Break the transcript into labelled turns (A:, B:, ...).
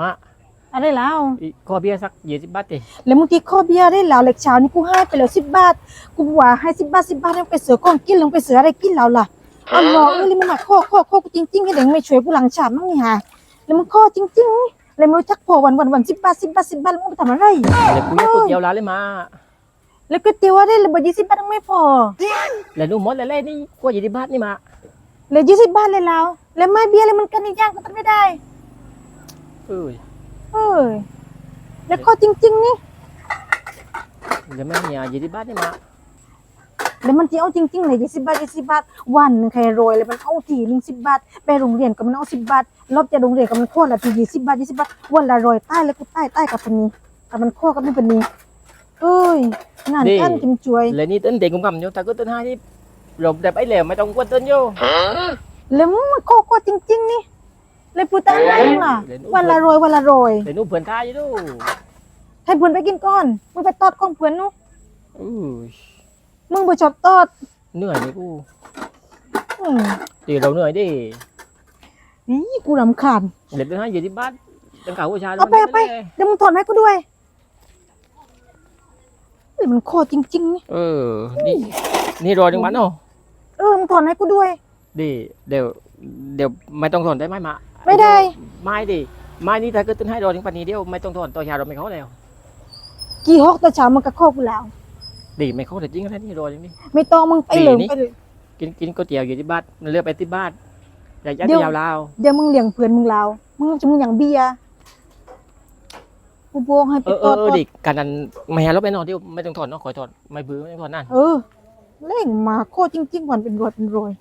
A: มา
B: อะไรแล้ว
A: อีขอเบียร์สักยี่สิบบาทดิ
B: แล้วมึงที่ข้อเบี้ยได้แล้วเหล็กเช้านี่กูให้ไปแล้วสิบบาท กูว่าให้สิบบาทสิบบาทแล้วไปเสือก้อนกินลงไปเสืออะไรกินแล้วล่ะเอาหลอกเลยมันหนักข้อข้อข้อกูจริงๆให้เด็กไม่ช่วยกูหลังฉาบมั้งนี่ฮะแล้วมึงข้อจริงๆนี่แล้วมึงรู้จักพอวันวันวันสิบบาทสิบบาทสิบบาทแล้วมึงไปทำอะไร
A: แล้วกูอยากก๋วยเตี๋ยวร้านเลยมา
B: แล้วก๋วยเตี๋ยวได้เลยบยี่สิบบาทยังไม่พอ
A: แล้วนู่นหมดแล้วเลยนี่กว่ายี่สิบบาทนี่มา
B: เลยยี่สิบบาทเลยแล้วแล้วไม่เบี้ยเลยมันกันอีกอย่างก็ตัดไม่ได้
A: เออ
B: เอ้ยแล้วข้อจริง ๆ นี่
A: เดี๋ยวไม่มีอะยี่สิบบาทนี่มา
B: แล้วมันจะเอาจริงๆเลยยี่สิบบาทยี่สิบบาทวันหนึงใครโรยเลยมันเอาทีหนึ่งสิบบาทไปโรงเรียนก็มันเอาสิบบาทรอบจากโรงเรียนก็มันโคตรละทียี่สิบบาทยี่สิบบาทวันละร้อยใต้แล้วกูใต้ใต้กับปนนี้กับมันโคตรกับมันปนนี้เอ้ยงานกันกิมจวย
A: แล้วนี่เต้นเด็กกุมกำอยู่แต่ก็เต้นให้ที่เราแบบไอ้เหลวไม่ต้องกวนเต้นอยู่
B: แล้วมึงมันโคตรโคตรจริง ๆ นี่ เลยพูดตั้งไรล่ะ วันละร้อยวันละร้อย
A: แล้วนู่นเพื่อนท่าอยู่ดู
B: ให้เพื่อนไปกินก่อน มึงไปตอดของเพื่อนนู้
A: อู้ย
B: มึงไปชอบตอด
A: เหนื่อยนี่กู
B: อืม
A: เดี๋ยวเราเหนื่อยดิ
B: นี่กูรำคาญ
A: เดี๋ยวเต้นให้ยี่สิบบาทตั้งข่าวผู้ชาย
B: เอาไปเอาไป เดี๋ยวมึงถอนให้กูด้วยเฮ้ยมันโคตรจริงๆนี่
A: เออ นี่ นี่รอจังมันเนาะ
B: เออมึงถอนให้กูด้วย
A: ดิเดี๋ยว เดี๋ยวไม่ต้องถอนได้ไหมมา
B: ไม่ได้
A: ไม่ดิไม่นี่ถ้าเกิดเต้นให้รอถึงปันนี้เดียวไม่ต้องถอนตัวยาเราไม่เขาแล้ว
B: กี่ฮอกต่อเช้ามันก็โคกกูแล้ว
A: ดิไม่เขาแต่จริงแล้วนี่รออย่างนี้
B: ไม่ต้องมึงไปเลย
A: ดีนี่
B: ไปเลย
A: กินกินก๋วยเตี๋ยวอยู่ที่บ้านเลือกไปที่บ้านอยากยัด
B: เดี๋ยว
A: ยาวลาว
B: เดี๋ยวมึงเลี้ยงเพื่อนมึงแล้วมึงจะมึงอย่างเบียร์กูบอกให้ไป
A: เออเอ
B: ตอ
A: อ
B: ด
A: เออดิการนั้นไม่ให้เราไปนอนเดียวไม่ต้องถอนเนาะขอถอนไม่บื้อไม่ต้องถอนนั่น
B: เออเล่งมาโคตรจริงๆวันเป็นรอยเป็นรอย